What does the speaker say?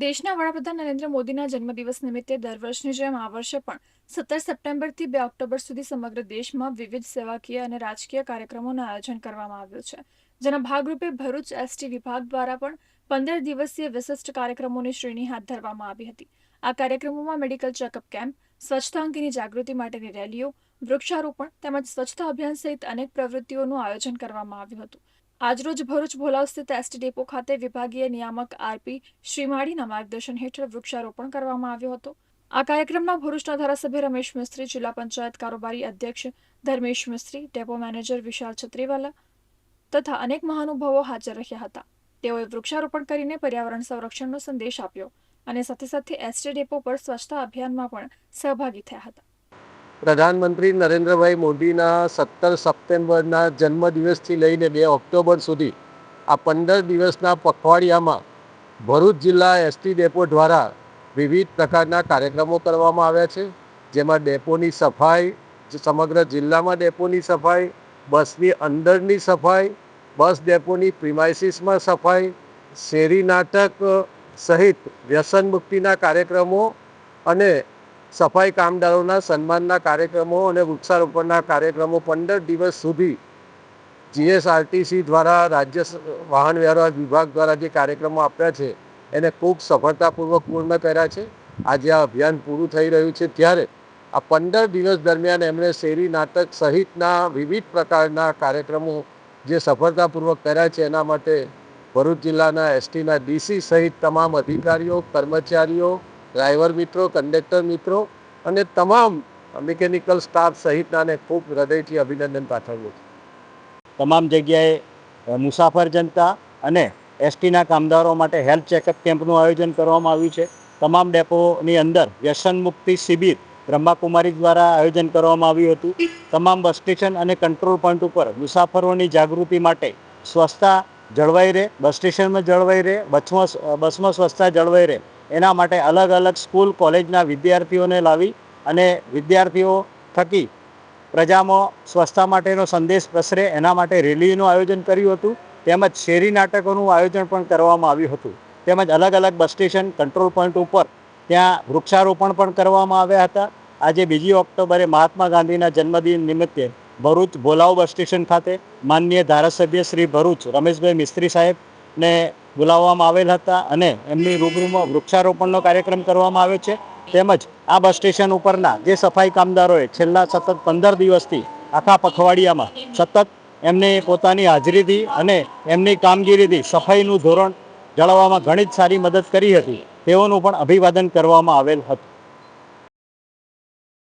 દેશના વડાપ્રધાન નરેન્દ્ર મોદીના જન્મદિવસ નિમિત્તે દર વર્ષની જેમ આ વર્ષે પણ સત્તર સપ્ટેમ્બરથી બે ઓક્ટોબર સુધી સમગ્ર દેશમાં વિવિધ સેવાકીય અને રાજકીય કાર્યક્રમોનું આયોજન કરવામાં આવ્યું છે. જેના ભાગરૂપે ભરૂચ એસટી વિભાગ દ્વારા પણ પંદર દિવસીય વિશિષ્ટ કાર્યક્રમોની શ્રેણી હાથ ધરવામાં આવી હતી. આ કાર્યક્રમોમાં મેડિકલ ચેકઅપ કેમ્પ, સ્વચ્છતા અંગેની જાગૃતિ માટેની રેલીઓ, વૃક્ષારોપણ તેમજ સ્વચ્છતા અભિયાન સહિત અનેક પ્રવૃત્તિઓનું આયોજન કરવામાં આવ્યું હતું. આજરોજ ભરૂચ ભોલાવ સ્થિત એસટી ડેપો ખાતે વિભાગીય નિયામક આરપી શ્રીમાળીના માર્ગદર્શન હેઠળ વૃક્ષારોપણ કરવામાં આવ્યો હતો. આ કાર્યક્રમમાં ભરૂચના ધારાસભ્ય રમેશ મિસ્ત્રી, જિલ્લા પંચાયત કારોબારી અધ્યક્ષ ધર્મેશ મિસ્ત્રી, ડેપો મેનેજર વિશાલ છત્રીવાલા તથા અનેક મહાનુભાવો હાજર રહ્યા હતા. તેઓએ વૃક્ષારોપણ કરીને પર્યાવરણ સંરક્ષણનો સંદેશ આપ્યો અને સાથે સાથે એસટી ડેપો પર સ્વચ્છતા અભિયાનમાં પણ સહભાગી થયા હતા. પ્રધાનમંત્રી નરેન્દ્રભાઈ મોદીના સત્તર સપ્ટેમ્બરના જન્મદિવસથી લઈને બે ઓક્ટોબર સુધી આ પંદર દિવસના પખવાડિયામાં ભરૂચ જિલ્લા એસટી ડેપો દ્વારા વિવિધ પ્રકારના કાર્યક્રમો કરવામાં આવ્યા છે. જેમાં ડેપોની સફાઈ સમગ્ર જિલ્લામાં ડેપોની સફાઈ, બસની અંદરની સફાઈ, બસ ડેપોની પ્રિમાઇસીસમાં સફાઈ, શેરી નાટક સહિત વ્યસન મુક્તિના કાર્યક્રમો અને સફાઈ કામદારોના સન્માનના કાર્યક્રમો અને વૃક્ષારોપણના કાર્યક્રમો પંદર દિવસ સુધી જીએસઆરટીસી દ્વારા રાજ્ય વાહન વ્યવહાર વિભાગ દ્વારા જે કાર્યક્રમો આપ્યા છે, એને ખૂબ સફળતાપૂર્વક પૂર્ણ કર્યા છે. આજે આ અભિયાન પૂરું થઈ રહ્યું છે. ત્યારે આ પંદર દિવસ દરમિયાન એમણે શેરી નાટક સહિતના વિવિધ પ્રકારના કાર્યક્રમો જે સફળતાપૂર્વક કર્યા છે, એના માટે ભરૂચ જિલ્લાના એસટીના ડીસી સહિત તમામ અધિકારીઓ, કર્મચારીઓ ડ્રાઈવર મિત્રો, કંડક્ટર મિત્રો અને તમામ મિકેનિકલ સ્ટાફ સહિતનાને ખૂબ હૃદયથી અભિનંદન પાઠવું છું. તમામ જગ્યાએ મુસાફર જનતા અને એસટીના કામદારો માટે હેલ્થ ચેકઅપ કેમ્પનું આયોજન કરવામાં આવ્યું છે. તમામ ડેપોની અંદર વ્યસન મુક્તિ શિબિર બ્રહ્માકુમારી દ્વારા આયોજન કરવામાં આવ્યું હતું. તમામ બસ સ્ટેશન અને કંટ્રોલ પોઈન્ટ ઉપર મુસાફરોની જાગૃતિ માટે સ્વચ્છતા જળવાઈ રહે, બસ સ્ટેશનમાં જળવાઈ રહે, બસમાં બસમાં સ્વચ્છતા જળવાઈ રહે. એના માટે અલગ અલગ સ્કૂલ કોલેજના વિદ્યાર્થીઓને લાવી અને વિદ્યાર્થીઓ થકી પ્રજામાં સ્વચ્છતા માટેનો સંદેશ પ્રસરે એના માટે રેલીનું આયોજન કર્યું હતું. તેમજ શેરી નાટકોનું આયોજન પણ કરવામાં આવ્યું હતું. તેમજ અલગ અલગ બસ સ્ટેશન કંટ્રોલ પોઈન્ટ ઉપર ત્યાં વૃક્ષારોપણ પણ કરવામાં આવ્યા હતા. આજે બીજી ઓક્ટોબરે મહાત્મા ગાંધીના જન્મદિન નિમિત્તે ભરૂચ ભોલાવ બસ સ્ટેશન ખાતે માનનીય ધારાસભ્ય શ્રી ભરૂચ રમેશભાઈ મિસ્ત્રી સાહેબને બોલાવવામાં આવેલ હતા અને એમની રૂબરૂમાં વૃક્ષારોપણનો કાર્યક્રમ કરવામાં આવ્યો છે. તેમજ આ બસ સ્ટેશન ઉપરના જે સફાઈ કામદારોએ છેલ્લા સતત પંદર દિવસથી આખા પખવાડિયામાં સતત એમને પોતાની હાજરીથી અને એમની કામગીરીથી સફાઈનું ધોરણ જાળવવામાં ઘણી જ સારી મદદ કરી હતી. તેઓનું પણ અભિવાદન કરવામાં આવેલ હતું.